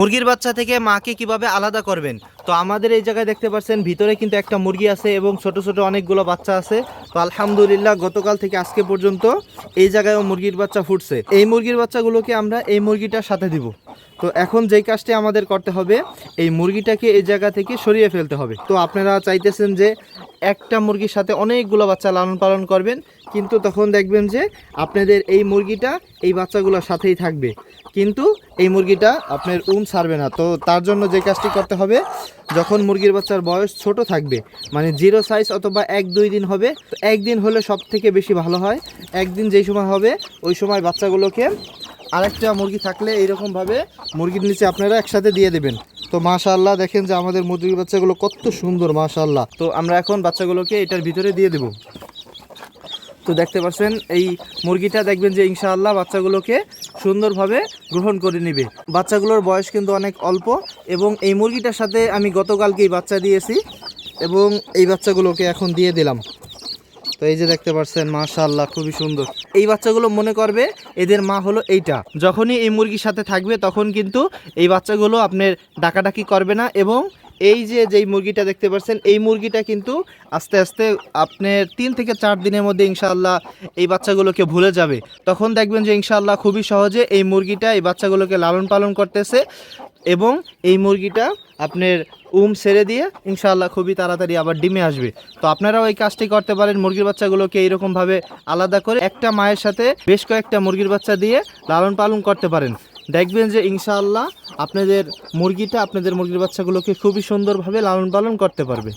মুরগির বাচ্চা থেকে মাকে কীভাবে আলাদা করবেন? তো আমাদের এই জায়গায় দেখতে পাচ্ছেন, ভিতরে কিন্তু একটা মুরগি আছে এবং ছোট ছোট অনেকগুলো বাচ্চা আছে। তো আলহামদুলিল্লাহ গতকাল থেকে আজকে পর্যন্ত এই জায়গায়ও মুরগির বাচ্চা ফুটছে। এই মুরগির বাচ্চাগুলোকে আমরা এই মুরগিটার সাথে দিব। তো এখন যেই কাজটি আমাদের করতে হবে, এই মুরগিটাকে এই জায়গা থেকে সরিয়ে ফেলতে হবে। তো আপনারা চাইতেছেন যে একটা মুরগির সাথে অনেকগুলো বাচ্চা লালন পালন করবেন, কিন্তু তখন দেখবেন যে আপনাদের এই মুরগিটা এই বাচ্চাগুলোর সাথেই থাকবে। কিন্তু এই মুরগিটা আপনার উম ছাড়বে না। তো তার জন্য যে কাজটি করতে হবে যখন মুরগির বাচ্চার বয়স ছোট থাকবে মানে জিরো সাইজ অথবা এক দুই দিন হবে একদিন হলে সব থেকে বেশি ভালো হয়। একদিন যেই সময় হবে, ওই সময় বাচ্চাগুলোকে আরেকটা মুরগি থাকলে এইরকমভাবে মুরগির নিচে আপনারা একসাথে দিয়ে দেবেন। তো মাশাল্লাহ দেখেন যে আমাদের মুরগির বাচ্চাগুলো কত সুন্দর মাশাল্লাহ তো আমরা এখন বাচ্চাগুলোকে এটার ভিতরে দিয়ে দেব। তো দেখতে পাচ্ছেন, এই মুরগিটা দেখবেন যে ইনশাআল্লাহ বাচ্চাগুলোকে সুন্দরভাবে গ্রহণ করে নেবে। বাচ্চাগুলোর বয়স কিন্তু অনেক অল্প এবং এই মুরগিটার সাথে আমি গতকালকেই বাচ্চা দিয়েছি এবং এই বাচ্চাগুলোকে এখন দিয়ে দিলাম। তো এই যে দেখতে পাচ্ছেন, মাশাআল্লাহ, খুবই সুন্দর। এই বাচ্চাগুলো মনে করবে এদের মা হলো এইটা। যখনই এই মুরগির সাথে থাকবে তখন কিন্তু এই বাচ্চাগুলো আপনার ডাকাডাকি করবে না এবং এই যে, যেই মুরগিটা দেখতে পাচ্ছেন, এই মুরগিটা কিন্তু আস্তে আস্তে আপনার তিন থেকে চার দিনের মধ্যে ইনশাআল্লাহ এই বাচ্চাগুলোকে ভুলে যাবে। তখন দেখবেন যে ইনশাআল্লাহ খুবই সহজে এই মুরগিটা এই বাচ্চাগুলোকে লালন পালন করতেছে এবং এই মুরগিটা আপনার উম ছেড়ে দিয়ে ইনশাআল্লাহ খুবই তাড়াতাড়ি আবার ডিমে আসবে। তো আপনারাও এই কাজটি করতে পারেন মুরগির বাচ্চাগুলোকে এইরকমভাবে আলাদা করে একটা মায়ের সাথে বেশ কয়েকটা মুরগির বাচ্চা দিয়ে লালন পালন করতে পারেন। দেখবেন যে ইনশাআল্লাহ আপনাদের মুরগিটা আপনাদের মুরগির বাচ্চাগুলোকে খুবই সুন্দরভাবে লালন পালন করতে পারবে।